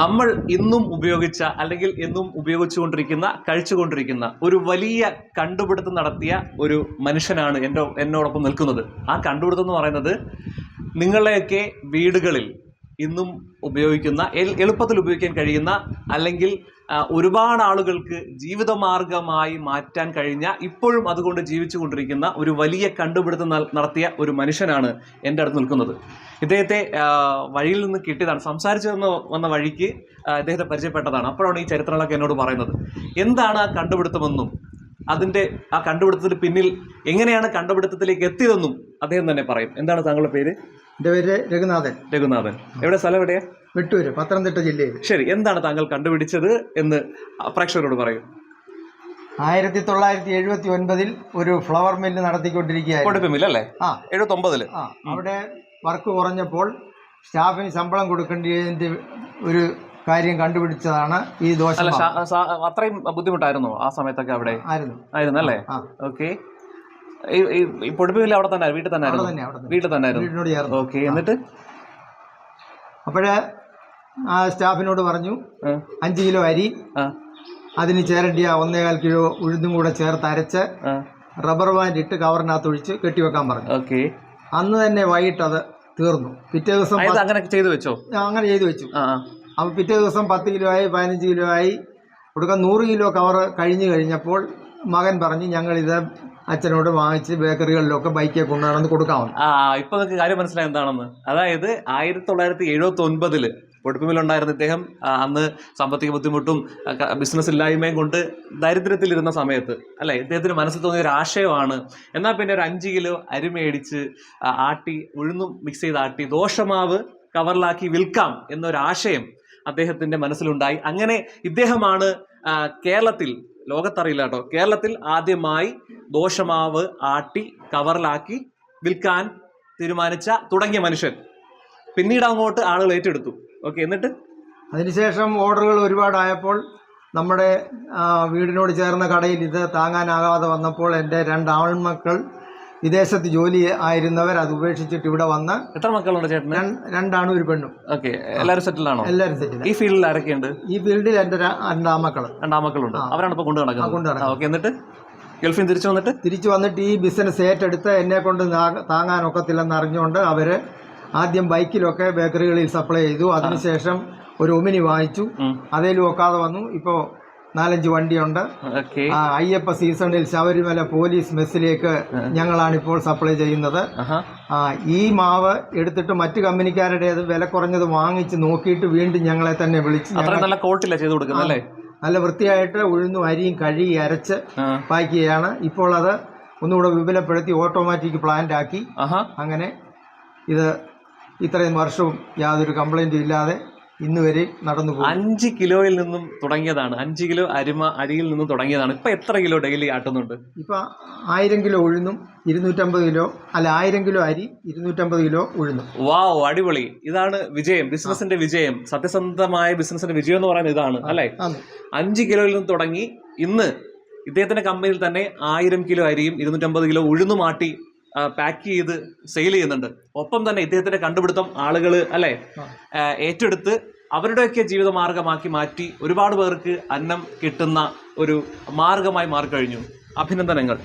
നമ്മൾ ഇന്നും ഉപയോഗിച്ച അല്ലെങ്കിൽ എന്നും ഉപയോഗിച്ചുകൊണ്ടിരിക്കുന്ന കഴിച്ചുകൊണ്ടിരിക്കുന്ന ഒരു വലിയ കണ്ടുപിടുത്തം നടത്തിയ ഒരു മനുഷ്യനാണ് എന്റെ എന്നോടൊപ്പം നിൽക്കുന്നത്. ആ കണ്ടുപിടുത്തം എന്ന് പറയുന്നത് നിങ്ങളെയൊക്കെ വീടുകളിൽ ഇന്നും ഉപയോഗിക്കുന്ന എളുപ്പത്തിൽ ഉപയോഗിക്കാൻ കഴിയുന്ന അല്ലെങ്കിൽ ഒരുപാട് ആളുകൾക്ക് ജീവിതമാർഗമായി മാറ്റാൻ കഴിഞ്ഞ ഇപ്പോഴും അതുകൊണ്ട് ജീവിച്ചു കൊണ്ടിരിക്കുന്ന ഒരു വലിയ കണ്ടുപിടുത്തം നടത്തിയ ഒരു മനുഷ്യനാണ് എന്റെ അടുത്ത് നിൽക്കുന്നത്. ഇദ്ദേഹത്തെ വഴിയിൽ നിന്ന് കിട്ടിയതാണ്. സംസാരിച്ചു വന്ന വന്ന വഴിക്ക് ഇദ്ദേഹത്തെ പരിചയപ്പെട്ടതാണ്. അപ്പോഴാണ് ഈ ചരിത്രങ്ങളൊക്കെ എന്നോട് പറയുന്നത്. എന്താണ് ആ കണ്ടുപിടുത്തമെന്നും അതിന്റെ ആ കണ്ടുപിടുത്തത്തിന് പിന്നിൽ എങ്ങനെയാണ് കണ്ടുപിടുത്തത്തിലേക്ക് എത്തിയതെന്നും അദ്ദേഹം തന്നെ പറയും. എന്താണ് താങ്കളുടെ പേര്? എന്റെ പേര് രഘുനാഥൻ. രഘുനാഥൻ. എവിടെ? സ്ഥലം എവിടെയാ? വെട്ടൂര് പത്തനംതിട്ട ജില്ലയിൽ ശരി എന്താണ് താങ്കൾ കണ്ടുപിടിച്ചത് എന്ന് പ്രേക്ഷകരോട് പറയൂ. ആയിരത്തി തൊള്ളായിരത്തി എഴുപത്തി ഒൻപതിൽ ഒരു ഫ്ലവർ മില്ല് നടത്തിക്കൊണ്ടിരിക്കുകയായിരുന്നു. അല്ലേ? ആ. അവിടെ വർക്ക് കുറഞ്ഞപ്പോൾ സ്റ്റാഫിന് ശമ്പളം കൊടുക്കേണ്ടതിന്റെ ഒരു കാര്യം കണ്ടുപിടിച്ചതാണ് ഈ ദോശ അല്ല ശാ- സാ- അത്രയും ബുദ്ധിമുട്ടായിരുന്നോ ആ സമയത്തൊക്കെ അവിടെ? ആയിരുന്നു. അല്ലേ ആ. ഓക്കെ. ഈ പൊടിപ്പില്ല അവിടെ തന്നെ വീട്ടിൽ തന്നെ അവിടെ ആയിരുന്നു തന്നെ അവിടെ തന്നെ. വീട്ടിൽ തന്നെ ആയിരുന്നു? വീടിനോട് ചേർന്ന്. ഓക്കെ എന്നിട്ട്? അപ്പോഴേ ആ സ്റ്റാഫിനോട് പറഞ്ഞു ആ, അഞ്ച് കിലോ അരി ആ, അതിന് ചേരണ്ടിയ ഒന്നേകാൽ കിലോ ഉഴുന്നും കൂടെ ചേർത്ത് അരച്ച് ആ, റബ്ബർ ബാൻഡ് ഇട്ട് കവറിനകത്ത് ഒഴിച്ച് കെട്ടിവെക്കാൻ പറഞ്ഞു. ഓക്കെ. അന്ന് തന്നെ വൈകിട്ട് അത് തീർന്നു. പിറ്റേ ദിവസം അതായത് അങ്ങനെ ചെയ്തു വെച്ചോ? അങ്ങനെ ചെയ്തു വെച്ചു. ആ ആ. അപ്പോൾ പിറ്റേ ദിവസം പത്ത് കിലോ ആയി പതിനഞ്ച് കിലോ ആയി കൊടുക്കാൻ നൂറ് കിലോ കവർ കഴിഞ്ഞു കഴിഞ്ഞപ്പോൾ മകൻ പറഞ്ഞു ഞങ്ങളിത് അച്ഛനോട് വാങ്ങിച്ച് ബേക്കറികളിലൊക്കെ ബൈക്കിൽ കൊണ്ടു നടന്ന് കൊടുക്കാമെന്ന് ആ ഇപ്പൊ നിങ്ങൾക്ക് കാര്യം മനസ്സിലായി എന്താണെന്ന്. അതായത് ആയിരത്തി തൊള്ളായിരത്തി എഴുപത്തി ഒൻപതിൽ പൊടിപ്പുമിലുണ്ടായിരുന്ന ഇദ്ദേഹം അന്ന് സാമ്പത്തിക ബുദ്ധിമുട്ടും ബിസിനസ് ഇല്ലായ്മയും കൊണ്ട് ദരിദ്രത്തിലിരുന്ന സമയത്ത് അല്ലെ ഇദ്ദേഹത്തിന് മനസ്സിൽ തോന്നിയ ഒരു ആശയമാണ്. എന്നാൽ പിന്നെ ഒരു അഞ്ച് കിലോ അരി മേടിച്ച് ആട്ടി ഉഴുന്നും മിക്സ് ചെയ്ത് ആട്ടി ദോശമാവ് കവറിലാക്കി വിൽക്കാം എന്നൊരു ആശയം അദ്ദേഹത്തിന്റെ മനസ്സിലുണ്ടായി. അങ്ങനെ ഇദ്ദേഹമാണ് കേരളത്തിൽ ലോകത്തറിയില്ല കേട്ടോ കേരളത്തിൽ ആദ്യമായി ദോഷമാവ് ആട്ടി കവറിലാക്കി വിൽക്കാൻ തീരുമാനിച്ച തുടങ്ങിയ മനുഷ്യൻ. പിന്നീട് അങ്ങോട്ട് ആളുകൾ ഏറ്റെടുത്തു. ഓക്കെ എന്നിട്ട്? അതിനുശേഷം ഓർഡറുകൾ ഒരുപാടായപ്പോൾ നമ്മുടെ വീടിനോട് ചേർന്ന കടയിൽ ഇത് താങ്ങാനാകാതെ വന്നപ്പോൾ എന്റെ രണ്ട് ആൺമക്കൾ വിദേശത്ത് ജോലി ആയിരുന്നവർ അത് ഉപേക്ഷിച്ചിട്ട് ഇവിടെ വന്ന് എത്ര മക്കളുണ്ട് ചേട്ടന്? രണ്ടാണ് ഒരു പെണ്ണും. ഓക്കെ. എല്ലാവരും സെറ്റിൽ ആണോ? എല്ലാവരും സെറ്റിൽ ഈ ഫീൽഡിൽ ആരൊക്കെയുണ്ട്? ഈ ഫീൽഡിൽ എന്റെ രണ്ടാം മക്കൾ രണ്ടാം മക്കളുണ്ട്. അവരാണ് ഇപ്പൊ കൊണ്ടു ആ, നടക്കുന്നത്. നടക്കുന്നത്. ഓക്കെ. എന്നിട്ട്? ഗൾഫിൽ തിരിച്ചു വന്നിട്ട്? തിരിച്ചു വന്നിട്ട് ഈ ബിസിനസ് ഏറ്റെടുത്ത് എന്നെ കൊണ്ട് താങ്ങാനൊക്കത്തില്ലെന്ന് അറിഞ്ഞുകൊണ്ട് അവർ ആദ്യം ബൈക്കിലൊക്കെ ബേക്കറികളിൽ സപ്ലൈ ചെയ്തു. അതിനുശേഷം ഒരു ഒമിനി വാങ്ങിച്ചു. അതേലും ഒക്കാതെ വന്നു. ഇപ്പോൾ നാലഞ്ച് വണ്ടിയുണ്ട്. അയ്യപ്പ സീസണിൽ ശബരിമല പോലീസ് മെസ്സിലേക്ക് ഞങ്ങളാണ് ഇപ്പോൾ സപ്ലൈ ചെയ്യുന്നത്. ആ, ഈ മാവ് എടുത്തിട്ട് മറ്റു കമ്പനിക്കാരുടേത് വില കുറഞ്ഞത് വാങ്ങിച്ച് നോക്കിയിട്ട് വീണ്ടും ഞങ്ങളെ തന്നെ വിളിച്ച് നല്ല ചെയ്തു കൊടുക്കുന്നത് നല്ല വൃത്തിയായിട്ട് ഉഴുന്നും അരിയും കഴുകി അരച്ച്. പാക്ക് ചെയ്യാണ്. ഇപ്പോൾ അത് ഒന്നുകൂടെ വിപുലപ്പെടുത്തി ഓട്ടോമാറ്റിക് പ്ലാന്റ് ആക്കി. അങ്ങനെ ഇത് ഇത്രയും വർഷവും യാതൊരു കംപ്ലൈന്റും ഇല്ലാതെ ഇന്ന് വരെ നടന്നു അഞ്ച് കിലോയിൽ നിന്നും തുടങ്ങിയതാണ്. അഞ്ച് കിലോ അരിമ അരിയിൽ നിന്നും തുടങ്ങിയതാണ്. ഇപ്പൊ എത്ര കിലോ ഡെയിലി ആട്ടുന്നുണ്ട്? ഇപ്പൊ ആയിരം കിലോ ഉഴുന്നും ഇരുന്നൂറ്റമ്പത് കിലോ അല്ല ആയിരം കിലോ അരി ഇരുന്നൂറ്റമ്പത് കിലോ ഉഴുന്നു. വാവ് അടിപൊളി. ഇതാണ് വിജയം ബിസിനസിന്റെ വിജയം. സത്യസന്ധമായ ബിസിനസിന്റെ വിജയം എന്ന് പറയുന്നത് ഇതാണ് അല്ലേ? അഞ്ച് കിലോയിൽ നിന്ന് തുടങ്ങി ഇന്ന് ഇദ്ദേഹത്തിന്റെ കമ്പനിയിൽ തന്നെ ആയിരം കിലോ അരിയും ഇരുന്നൂറ്റമ്പത് കിലോ ഉഴുന്നു മാട്ടി പാക്ക് ചെയ്ത് സെയിൽ ചെയ്യുന്നുണ്ട്. ഒപ്പം തന്നെ ഇദ്ദേഹത്തിന്റെ കണ്ടുപിടുത്തം ആളുകൾ അല്ലെ? ഏറ്റെടുത്ത് അവരുടെയൊക്കെ ജീവിത മാർഗമാക്കി മാറ്റി ഒരുപാട് പേർക്ക് അന്നം കിട്ടുന്ന ഒരു മാർഗമായി മാറിക്കഴിഞ്ഞു. അഭിനന്ദനങ്ങൾ.